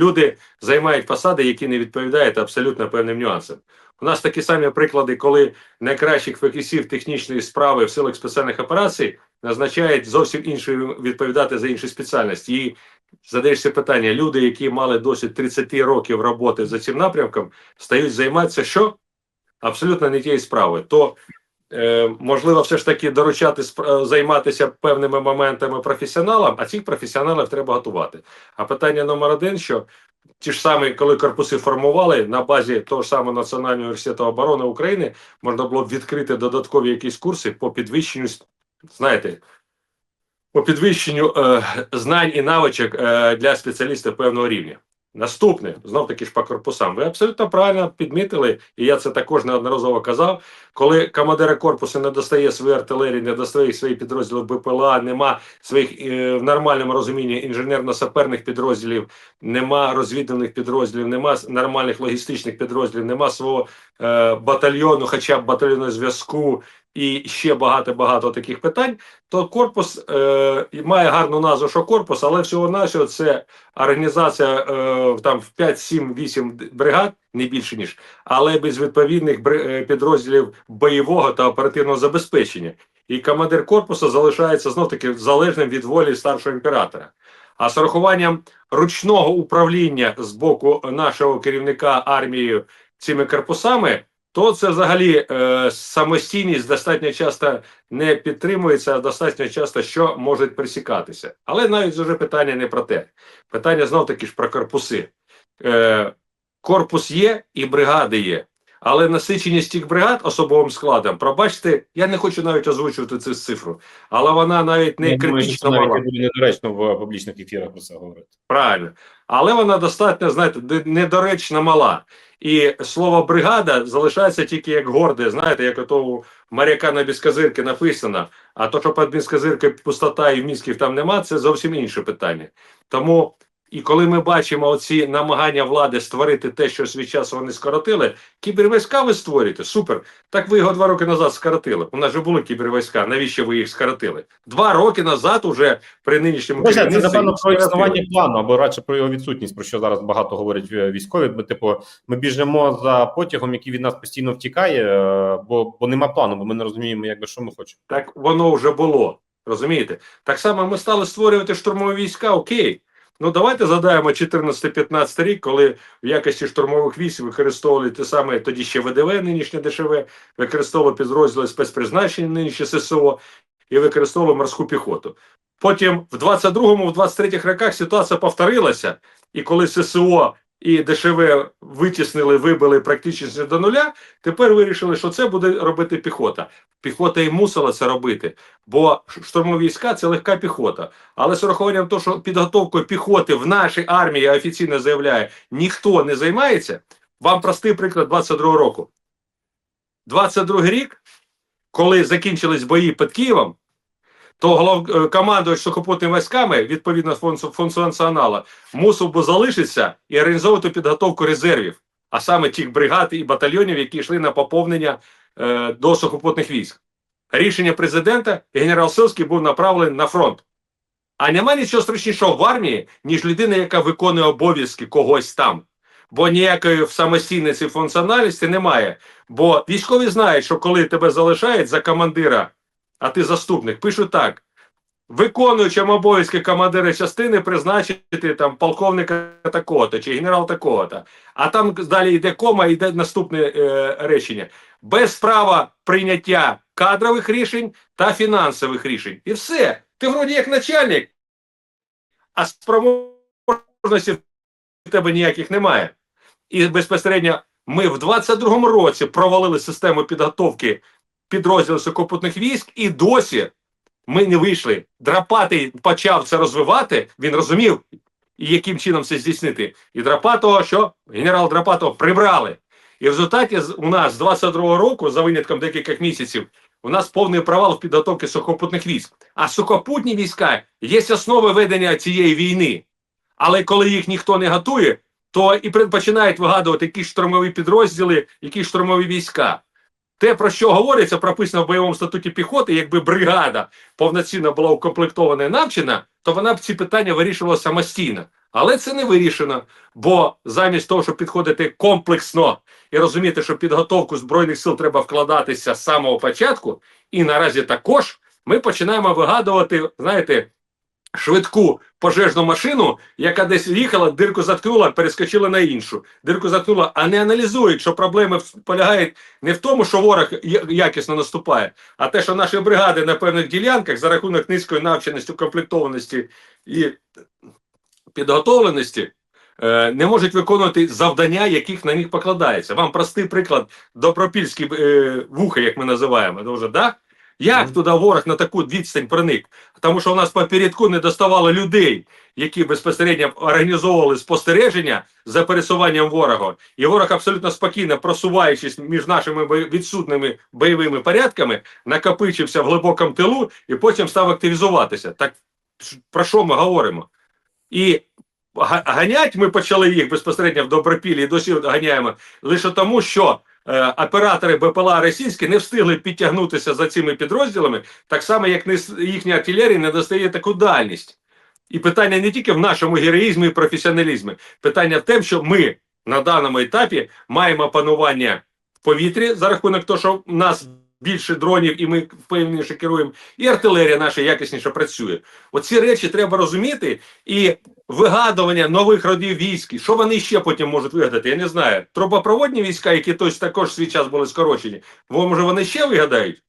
люди займають посади, які не відповідають абсолютно певним нюансам. У нас такі самі приклади, коли найкращих фахівців технічної справи в силах спеціальних операцій назначають зовсім іншою відповідати за інші спеціальності. І задаєшся питання: люди, які мали досить 30 років роботи за цим напрямком, стають займатися що? Абсолютно не тією справою. То можливо, все ж таки доручати е, займатися певними моментами професіоналам, а цих професіоналів треба готувати. А питання номер один: що ті ж самі, коли корпуси формували на базі того ж самого Національного університету оборони України, можна було б відкрити додаткові якісь курси по підвищенню, знаєте, по підвищенню е, знань і навичок е, для спеціалістів певного рівня. Наступне, знов таки ж по корпусам. Ви абсолютно правильно підмітили, і я це також неодноразово казав. Коли командира корпусу не достає свої артилерії, не достає свої підрозділи БПЛА, нема своїх е, в нормальному розумінні інженерно-саперних підрозділів, нема розвідувальних підрозділів, нема нормальних логістичних підрозділів, нема свого е, батальйону, хоча б батальйону зв'язку і ще багато-багато таких питань, то корпус е, має гарну назву, що корпус, але всього-навсього це організація е, там в 5, 7, 8 бригад, не більше ніж, але без відповідних е, підрозділів бойового та оперативного забезпечення. І командир корпусу залишається знов таки залежним від волі старшого імператора. А з урахуванням ручного управління з боку нашого керівника армією цими корпусами, то це взагалі е, самостійність достатньо часто не підтримується, а достатньо часто що можуть присікатися. Але навіть вже питання не про те. Питання знов таки ж про корпуси. Е, корпус є і бригади є. Але насиченість тих бригад особовим складом, пробачте, я не хочу навіть озвучувати цю цифру, але вона навіть не Я критично мала. недоречно в публічних ефірах про це говорити. Правильно. Але вона достатньо, знаєте, недоречно мала. І слово бригада залишається тільки як горде, знаєте, як ото у моряка на безказирки написано. А то, що під безказиркою пустота і мізків там нема, це зовсім інше питання. Тому, і коли ми бачимо оці намагання влади створити те, що свій час вони скоротили, кібервійська ви створюєте, супер. Так ви його два роки назад скоротили. У нас же були кібервійська. Навіщо ви їх скоротили? Два роки назад, уже при нинішньому Боже, це напевно про існування плану, або радше про його відсутність, про що зараз багато говорять е, військові. Ми, типу, ми біжимо за потягом, який від нас постійно втікає, е, бо, бо нема плану, бо ми не розуміємо, якби що ми хочемо. Так воно вже було. Розумієте? Так само ми стали створювати штурмові війська, окей. Ну давайте згадаємо 14-15 рік, коли в якості штурмових військ використовували те саме тоді ще ВДВ, нинішнє ДШВ, використовували підрозділи спецпризначення, нинішнє ССО, і використовували морську піхоту. Потім в 22-му, в 23-х роках ситуація повторилася, і коли ССО і ДШВ витіснили, вибили практично до нуля, тепер вирішили, що це буде робити піхота. Піхота і мусила це робити, бо штурмові війська це легка піхота. Але з урахуванням того, що підготовкою піхоти в нашій армії я офіційно заявляє, ніхто не займається. Вам простий приклад 22-го року. 22-й рік, коли закінчились бої під Києвом, то голов е, сухопутними військами, відповідно функціонала, мусив би залишитися і організовувати підготовку резервів, а саме тих бригад і батальйонів, які йшли на поповнення е, до сухопутних військ. Рішення президента генерал Силський був направлений на фронт. А нема нічого страшнішого в армії, ніж людина, яка виконує обов'язки когось там. Бо ніякої самостійності функціональності немає. Бо військові знають, що коли тебе залишають за командира, а ти заступник, пишуть так: виконуючим обов'язки командира частини призначити там полковника такого-то чи генерал такого-то. А там далі йде кома, йде наступне е, речення без права прийняття кадрових рішень та фінансових рішень. І все. Ти вроді як начальник, а спроможності в тебе ніяких немає. І безпосередньо ми в 22-му році провалили систему підготовки підрозділів сухопутних військ, і досі ми не вийшли. Драпатий почав це розвивати, він розумів, яким чином це здійснити. І Драпатого, що генерал Драпатого прибрали. І в результаті у нас з 22-го року, за винятком декількох місяців, у нас повний провал в підготовці сухопутних військ. А сухопутні війська є основи ведення цієї війни. Але коли їх ніхто не готує, то і починають вигадувати якісь штурмові підрозділи, якісь штурмові війська. Те, про що говориться, прописано в бойовому статуті піхоти, якби бригада повноцінно була укомплектована і навчена, то вона б ці питання вирішувала самостійно. Але це не вирішено. Бо замість того, щоб підходити комплексно і розуміти, що підготовку збройних сил треба вкладатися з самого початку, і наразі також ми починаємо вигадувати, знаєте, швидку пожежну машину, яка десь їхала, дирку заткнула, перескочила на іншу. Дирку заткнула, а не аналізують, що проблеми полягають не в тому, що ворог якісно наступає, а те, що наші бригади на певних ділянках за рахунок низької навченості, комплектованості і підготовленості. е, Не можуть виконувати завдання, яких на них покладається. Вам простий приклад добропільські е, вуха, як ми називаємо. Дуже, да? Як Мгм. туди ворог на таку відстань проник? Тому що у нас попередку не доставало людей, які безпосередньо організовували спостереження за пересуванням ворога. І ворог абсолютно спокійно, просуваючись між нашими відсутними бойовими порядками, накопичився в глибокому тилу і потім став активізуватися. Так про що ми говоримо? І га- ганять ми почали їх безпосередньо в Добропіллі і досі ганяємо лише тому, що оператори БПЛА російські не встигли підтягнутися за цими підрозділами, так само, як не, їхня артилерія не достає таку дальність. І питання не тільки в нашому героїзмі і професіоналізмі, питання в тому, що ми на даному етапі маємо панування в повітрі за рахунок того, що в нас більше дронів і ми впевненіше керуємо, і артилерія наша якісніше працює. Оці речі треба розуміти, і вигадування нових родів військ, що вони ще потім можуть вигадати, я не знаю. Трубопроводні війська, які тось також свій час були скорочені, може вони ще вигадають?